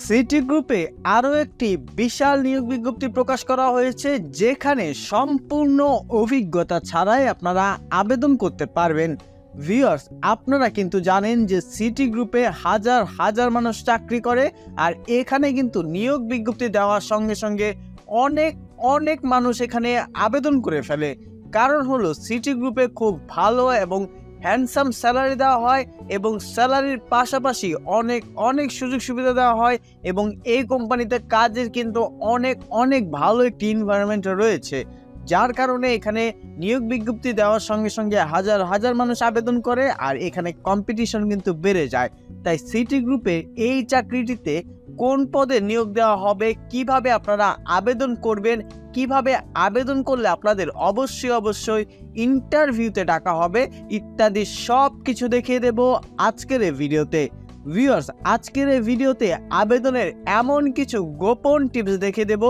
City গ্রুপে আরও একটি বিশাল নিয়োগ বিজ্ঞপ্তি প্রকাশ করা হয়েছে, যেখানে সম্পূর্ণ অভিজ্ঞতা ছাড়াই আপনারা আবেদন করতে পারবেন। ভিউয়ার্স, আপনারা কিন্তু জানেন যে সিটি গ্রুপে হাজার হাজার মানুষ চাকরি করে, আর এখানে কিন্তু নিয়োগ বিজ্ঞপ্তি দেওয়ার সঙ্গে সঙ্গে অনেক অনেক মানুষ এখানে আবেদন করে ফেলে। কারণ হলো, সিটি গ্রুপে খুব ভালো এবং হ্যান্ডসাম স্যালারি দেওয়া হয় এবং স্যালারির পাশাপাশি অনেক অনেক সুযোগ সুবিধা দেওয়া হয় এবং এই কোম্পানিতে কাজের কিন্তু অনেক অনেক ভালো একটি এনভায়রনমেন্ট রয়েছে। যার কারণে এখানে নিয়োগ বিজ্ঞপ্তি দেওয়ার সঙ্গে সঙ্গে হাজার হাজার মানুষ আবেদন করে আর এখানে কম্পিটিশন কিন্তু বেড়ে যায়। তাই সিটি গ্রুপে এই চাকরিটিতে কোন পদে নিয়োগ দেওয়া হবে, কীভাবে আপনারা আবেদন করবেন, কীভাবে আবেদন করলে আপনাদের অবশ্যই অবশ্যই ইন্টারভিউতে ডাকা হবে, ইত্যাদি সব কিছু দেখিয়ে দেব আজকের এই ভিডিওতে ভিউয়ার্স আজকের এই ভিডিওতে আবেদনের এমন কিছু গোপন টিপস দেখে দেব।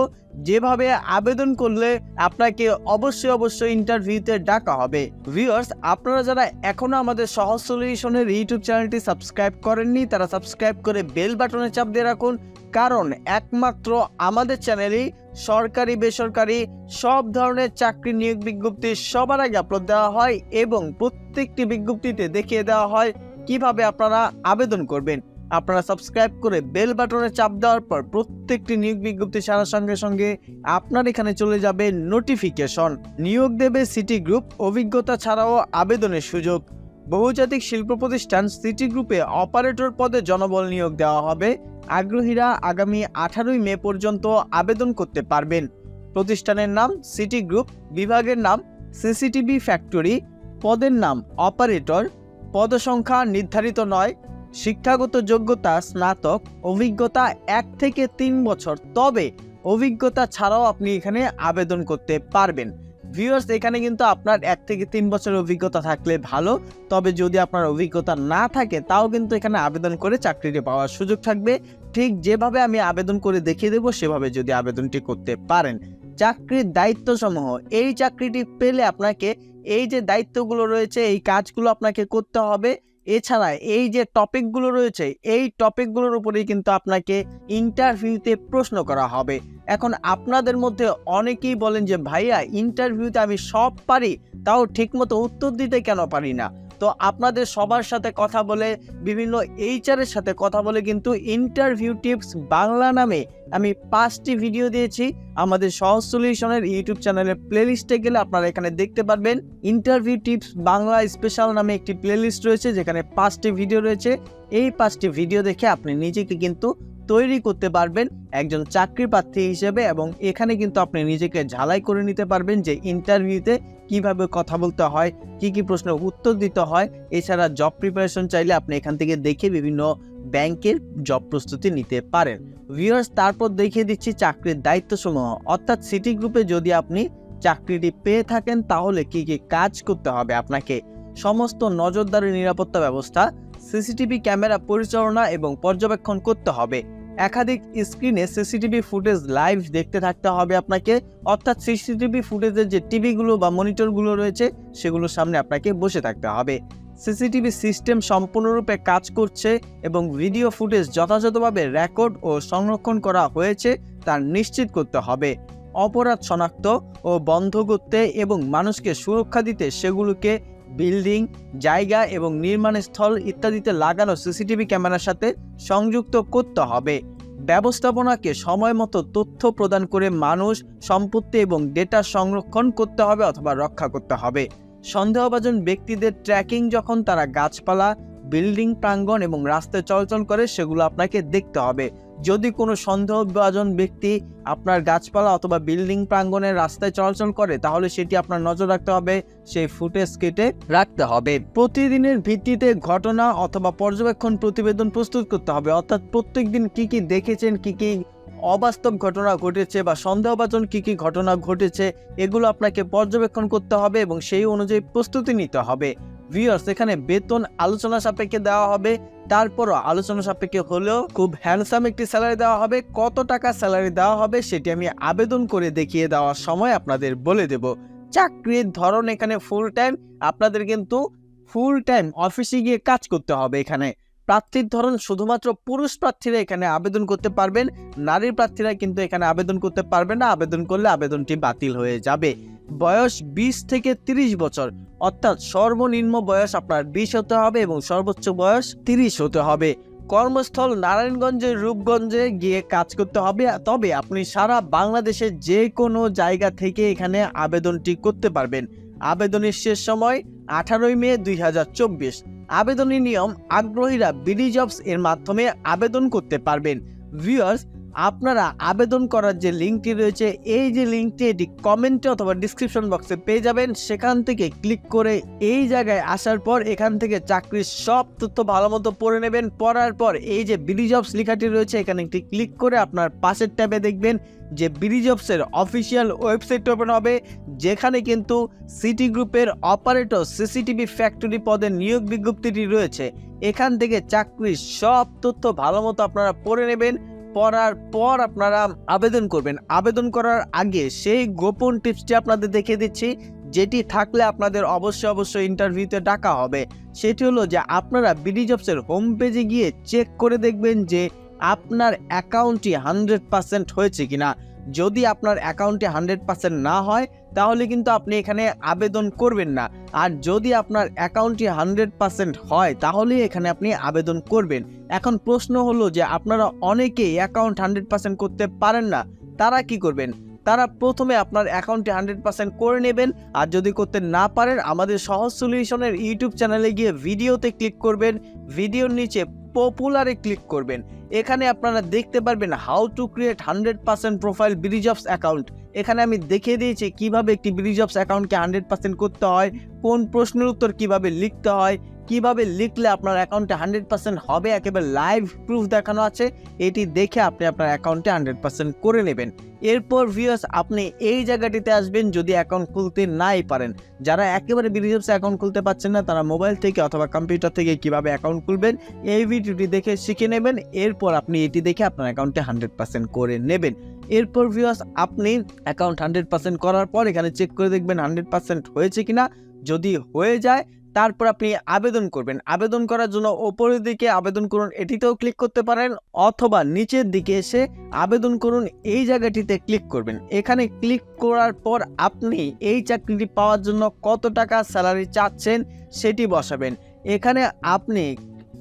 যেভাবে আবেদন করলে আপনাকে অবশ্যই অবশ্যই ইন্টারভিউতে ডাকা হবে। ভিউয়ার্স আপনারা যারা এখনও আমাদের সহজ সলিউশনের ইউটিউব চ্যানেলটি সাবস্ক্রাইব করেননি, তারা সাবস্ক্রাইব করে বেল বাটনে চাপ দিয়ে রাখুন। কারণ একমাত্র আমাদের চ্যানেলেই সরকারি, বেসরকারি সব ধরনের চাকরি নিয়োগ বিজ্ঞপ্তি সবার আগে আপলোড দেওয়া হয় এবং প্রত্যেকটি বিজ্ঞপ্তিতে দেখিয়ে দেওয়া হয় কীভাবে আপনারা আবেদন করবেন? আপনারা সাবস্ক্রাইব করে বেল বাটনে চাপ দেওয়ার পর প্রত্যেকটি নিয়োগ বিজ্ঞপ্তি ছাড়ার সঙ্গে সঙ্গে আপনার এখানে চলে যাবে নোটিফিকেশন নিয়োগ দেবে সিটি গ্রুপ অভিজ্ঞতা ছাড়াও আবেদনের সুযোগ। বহুজাতিক শিল্প প্রতিষ্ঠান সিটি গ্রুপে অপারেটর পদে জনবল নিয়োগ দেওয়া হবে। আগ্রহীরা আগামী আঠারোই মে পর্যন্ত আবেদন করতে পারবেন। প্রতিষ্ঠানের নাম সিটি গ্রুপ বিভাগের নাম সিসিটিভি ফ্যাক্টরি পদের নাম অপারেটর পদসংখ্যা নির্ধারিত নয়, শিক্ষাগত যোগ্যতা, স্নাতক, অভিজ্ঞতা এক থেকে তিন বছর। তবে অভিজ্ঞতা ছাড়াও আপনি এখানে আবেদন করতে পারবেন। ভিউয়ার্স, এখানে কিন্তু আপনার এক থেকে তিন বছরের অভিজ্ঞতা থাকলে ভালো। তবে যদি আপনার অভিজ্ঞতা না থাকে, তাও কিন্তু এখানে আবেদন করে চাকরিটি পাওয়ার সুযোগ থাকবে। ঠিক যেভাবে আমি আবেদন করে দেখিয়ে দেবো, সেভাবে যদি আবেদনটি করতে পারেন। চাকরির দায়িত্ব সমূহ এই চাকরিটি পেলে আপনাকে এই যে দায়িত্বগুলো রয়েছে, এই কাজগুলো আপনাকে করতে হবে। এছাড়া এই যে টপিকগুলো রয়েছে, এই টপিকগুলোর উপরেই কিন্তু আপনাকে ইন্টারভিউতে প্রশ্ন করা হবে। এখন আপনাদের মধ্যে অনেকেই বলেন যে, ভাইয়া, ইন্টারভিউতে আমি সব পারি, তাও ঠিকমতো উত্তর দিতে কেন পারি না? তো আপনাদের সবার সাথে কথা বলে, বিভিন্ন এইচআরের সাথে কথা বলে কিন্তু ইন্টারভিউ টিপস বাংলা নামে আমি পাঁচটি ভিডিও দিয়েছি। আমাদের সহজ সলিউশনের ইউটিউব চ্যানেলের প্লেলিস্টে গেলে আপনারা এখানে দেখতে পারবেন। ইন্টারভিউ টিপস বাংলা স্পেশাল নামে একটি প্লেলিস্ট রয়েছে, যেখানে পাঁচটি ভিডিও রয়েছে। এই পাঁচটি ভিডিও দেখে আপনি নিজেকে কিন্তু তৈরি করতে পারবেন একজন চাকরি প্রার্থী হিসেবে এবং এখানে কিন্তু আপনি নিজেকে ঝালাই করে নিতে পারবেন যে ইন্টারভিউতে কীভাবে কথা বলতে হয়, কি কি প্রশ্নের উত্তর দিতে হয়, এছাড়া জব প্রিপারেশন চাইলে আপনি এখান থেকে দেখে বিভিন্ন ব্যাংকের জব প্রস্তুতি নিতে পারেন। ভিউয়ার্স তারপর দেখিয়ে দিচ্ছি চাকরির দায়িত্বসমূহ। অর্থাৎ সিটি গ্রুপে যদি আপনি চাকরিটি পেয়ে থাকেন, তাহলে কি কি কাজ করতে হবে আপনাকে? সমস্ত নজরদারি নিরাপত্তা ব্যবস্থা সিসিটিভি ক্যামেরা পরিচালনা এবং পর্যবেক্ষণ করতে হবে। একাধিক স্ক্রিনে সিসিটিভি ফুটেজ লাইভ দেখতে থাকতে হবে আপনাকে। অর্থাৎ সিসিটিভি ফুটেজের যে টিভিগুলো বা মনিটরগুলো রয়েছে, সেগুলোর সামনে আপনাকে বসে থাকতে হবে। সিসিটিভি সিস্টেম সম্পূর্ণরূপে কাজ করছে এবং ভিডিও ফুটেজ যথাযথভাবে রেকর্ড ও সংরক্ষণ করা হয়েছে, তা নিশ্চিত করতে হবে। অপরাধ শনাক্ত ও বন্ধ করতে এবং মানুষকে সুরক্ষা দিতে সেগুলোকে বিল্ডিং, জায়গা এবং নির্মাণ স্থল ইত্যাদিতে লাগানো সিসিটিভি ক্যামেরার সাথে সংযুক্ত করতে হবে। ব্যবস্থাপনাকে সময় মতো তথ্য প্রদান করে মানুষ সম্পত্তি এবং ডেটা সংরক্ষণ করতে হবে অথবা রক্ষা করতে হবে। সন্দেহভাজন ব্যক্তিদের ট্র্যাকিং যখন তারা গাছপালা, বিল্ডিং প্রাঙ্গণ এবং রাস্তায় চলাচল করে সেগুলো আপনাকে দেখতে হবে। যদি কোনো সন্দেহভাজন ব্যক্তি আপনার গাছপালা অথবা বিল্ডিং প্রাঙ্গণের রাস্তায় চলাচল করে, তাহলে সেটি আপনার নজর রাখতে হবে, সেই ফুটেজ কেটে রাখতে হবে। প্রতিদিনের ভিত্তিতে ঘটনা অথবা পর্যবেক্ষণ প্রতিবেদন প্রস্তুত করতে হবে। অর্থাৎ প্রত্যেক দিন কী কী দেখেছেন, কী কী অবাস্তব ঘটনা ঘটেছে বা সন্দেহভাজন কী কী ঘটনা ঘটেছে, এগুলো আপনাকে পর্যবেক্ষণ করতে হবে এবং সেই অনুযায়ী প্রস্তুতি নিতে হবে। ভিউয়ার্স, এখানে বেতন আলোচনা সাপেক্ষে দেওয়া হবে। তারপরও আলোচনা সাপেক্ষে হলেও খুব হ্যান্ডসাম একটি স্যালারি দেওয়া হবে। কত টাকা স্যালারি দেওয়া হবে সেটি আমি আবেদন করে দেখিয়ে দেওয়ার সময় আপনাদের বলে দেব। চাকরির ধরন এখানে ফুল টাইম আপনাদের কিন্তু ফুল টাইম অফিসে গিয়ে কাজ করতে হবে এখানে। প্রার্থীর ধরন শুধুমাত্র পুরুষ প্রার্থীরা এখানে আবেদন করতে পারবেন, নারী প্রার্থীরা কিন্তু এখানে আবেদন করতে পারবে না, আবেদন করলে আবেদনটি বাতিল হয়ে যাবে। বয়স বিশ থেকে ৩০ বছর, অর্থাৎ সর্বনিম্ন বয়স আপনার বিশ হতে হবে এবং সর্বোচ্চ বয়স তিরিশ হতে হবে। কর্মস্থল নারায়ণগঞ্জের রূপগঞ্জে গিয়ে কাজ করতে হবে, তবে আপনি সারা বাংলাদেশের যে কোনো জায়গা থেকে এখানে আবেদনটি করতে পারবেন। আবেদনের শেষ সময় আঠারোই মে দুই আবেদনের নিয়ম আগ্রহীরা বিডি জবস এর মাধ্যমে আবেদন করতে পারবেন। ভিউয়ার্স আপনারা আবেদন করার যে লিঙ্কটি রয়েছে, এই যে লিঙ্কটি এটি কমেন্টে অথবা ডিসক্রিপশন বক্সে পেয়ে যাবেন। সেখান থেকে ক্লিক করে এই জায়গায় আসার পর এখান থেকে চাকরির সব তথ্য ভালো মতো পড়ে নেবেন। পড়ার পর এই যে বিডি জবস লেখাটি রয়েছে, এখানে একটি ক্লিক করে আপনার পাশের ট্যাবে দেখবেন যে বিডি জবসের অফিসিয়াল ওয়েবসাইট ওপেন হবে, যেখানে কিন্তু সিটি গ্রুপের অপারেটর সিসিটিভি ফ্যাক্টরি পদে নিয়োগ বিজ্ঞপ্তিটি রয়েছে। এখান থেকে চাকরির সব তথ্য ভালো মতো আপনারা পড়ে নেবেন। পড়ার পর আপনারা আবেদন করবেন। আবেদন করার আগে সেই গোপন টিপসটি আপনাদের দেখিয়ে দিচ্ছি, যেটি থাকলে আপনাদের অবশ্যই অবশ্যই ইন্টারভিউতে ডাকা হবে। সেটি হলো যে আপনারা বিডি জবসের হোম পেজে গিয়ে চেক করে দেখবেন যে আপনার অ্যাকাউন্টটি হান্ড্রেড পার্সেন্ট হয়েছে কিনা। যদি আপনার অ্যাকাউন্টে হান্ড্রেড পার্সেন্ট না হয়, তাহলে কিন্তু আপনি এখানে আবেদন করবেন না। আর যদি আপনার অ্যাকাউন্টটি হান্ড্রেড পার্সেন্ট হয় তাহলে এখানে আপনি আবেদন করবেন। এখন প্রশ্ন হলো যে, আপনারা অনেকেই অ্যাকাউন্ট হান্ড্রেড পার্সেন্ট করতে পারেন না, তারা কি করবেন? তারা প্রথমে আপনার অ্যাকাউন্টে হান্ড্রেড পার্সেন্ট করে নেবেন, আর যদি করতে না পারেন, আমাদের সহজ সলিউশনের ইউটিউব চ্যানেলে গিয়ে ভিডিওতে ক্লিক করবেন। ভিডিওর নিচে পপুলারে ক্লিক করবেন। এখানে আপনারা দেখতে পারবেন how to create hundred percent profile ব্রিজবস account এখানে আমি দেখিয়ে দিয়েছি কীভাবে একটি ব্রিজ অফস অ্যাকাউন্টকে হান্ড্রেড পার্সেন্ট করতে হয়, কোন প্রশ্নের উত্তর কীভাবে লিখতে হয় কীভাবে লিখলে আপনার অ্যাকাউন্টে হান্ড্রেড পার্সেন্ট হবে? একেবারে লাইভ প্রুফ দেখানো আছে। এটি দেখে আপনি আপনার অ্যাকাউন্টে হান্ড্রেড পার্সেন্ট করে নেবেন। এরপর ভিউয়ার্স আপনি এই জায়গাটিতে আসবেন যদি অ্যাকাউন্ট খুলতে নাই পারেন। যারা একেবারে ব্রিজবস অ্যাকাউন্ট খুলতে পারছেন না, তারা মোবাইল থেকে অথবা কম্পিউটার থেকে কীভাবে অ্যাকাউন্ট খুলবেন, এই ভিডিওটি দেখে শিখে নেবেন। এরপর আপনি এটি দেখে আপনার অ্যাকাউন্টে হান্ড্রেড পার্সেন্ট করে নেবেন। এরপর ভিউয়ার্স আপনি অ্যাকাউন্ট হান্ড্রেড পার্সেন্ট করার পর এখানে চেক করে দেখবেন হান্ড্রেড পার্সেন্ট হয়েছে কিনা। যদি হয়ে যায় তারপর আপনি আবেদন করবেন। আবেদন করার জন্য ওপরের দিকে আবেদন করুন, এটিতেও ক্লিক করতে পারেন, অথবা নিচের দিকে এসে আবেদন করুন, এই জায়গাটিতে ক্লিক করবেন। এখানে ক্লিক করার পর আপনি এই চাকরিটি পাওয়ার জন্য কত টাকা স্যালারি চাচ্ছেন সেটি বসাবেন। এখানে আপনি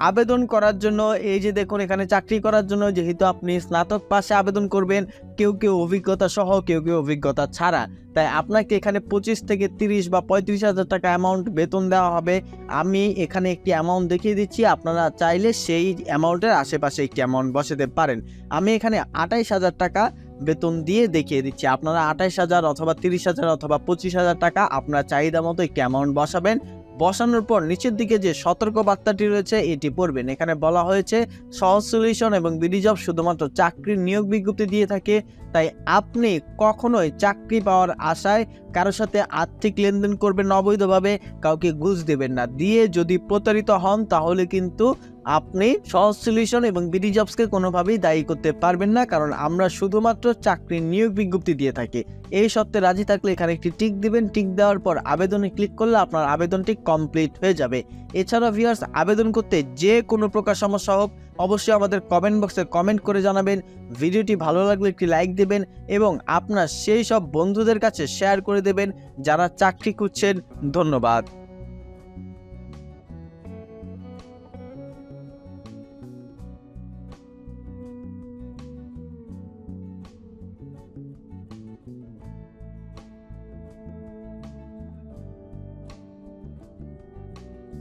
আবেদন করার জন্য, এই যে দেখুন এখানে চাকরি করার জন্য যেহেতু আপনি স্নাতক পাশে আবেদন করবেন, কেউ কেউ অভিজ্ঞতা সহ কেউ কেউ অভিজ্ঞতা ছাড়া। তাই আপনাকে এখানে পঁচিশ থেকে তিরিশ বা পঁয়ত্রিশ হাজার টাকা অ্যামাউন্ট বেতন দেওয়া হবে। আমি এখানে একটি অ্যামাউন্ট দেখিয়ে দিচ্ছি, আপনারা চাইলে সেই অ্যামাউন্টের আশেপাশে একটি অ্যামাউন্ট বসাতে পারেন। আমি এখানে আটাইশ হাজার টাকা বেতন দিয়ে দেখিয়ে দিচ্ছি। আপনারা আঠাইশ হাজার অথবা তিরিশ হাজার অথবা পঁচিশ হাজার টাকা আপনার চাহিদা মতো একটি অ্যামাউন্ট বসাবেন। বসানোর পর নিচের দিকে যে সতর্ক বার্তাটি রয়েছে, এটি পড়বেন। এখানে বলা হয়েছে, সহজ সলিউশন এবং বিডি জব শুধুমাত্র চাকরির নিয়োগ বিজ্ঞপ্তি দিয়ে থাকে। তাই আপনি কখনোই চাকরি পাওয়ার আশায় কারোর সাথে আর্থিক লেনদেন করবেন অবৈধভাবে, কাউকে ঘুষ দেবেন না। দিয়ে যদি প্রতারিত হন, তাহলে কিন্তু আপনি সহজ সলিউশন এবং বিডি জবসকে কোনোভাবেই দায়ী করতে পারবেন না, কারণ আমরা শুধুমাত্র চাকরির নিয়োগ বিজ্ঞপ্তি দিয়ে থাকি। এই সত্ত্বে রাজি থাকলে এখানে একটি টিক দিবেন, টিক দেওয়ার পর আবেদনে ক্লিক করলে আপনার আবেদনটি কমপ্লিট হয়ে যাবে। এছাড়া ভিউয়ার্স আবেদন করতে যে কোনো প্রকার সমস্যা হোক, অবশ্যই আমাদের কমেন্ট বক্সে কমেন্ট করে জানাবেন। ভিডিওটি ভালো লাগলে একটি লাইক দেবেন এবং আপনার সেই সব বন্ধুদের কাছে শেয়ার করে দেবেন, যারা চাকরি খুঁজছেন। ধন্যবাদ।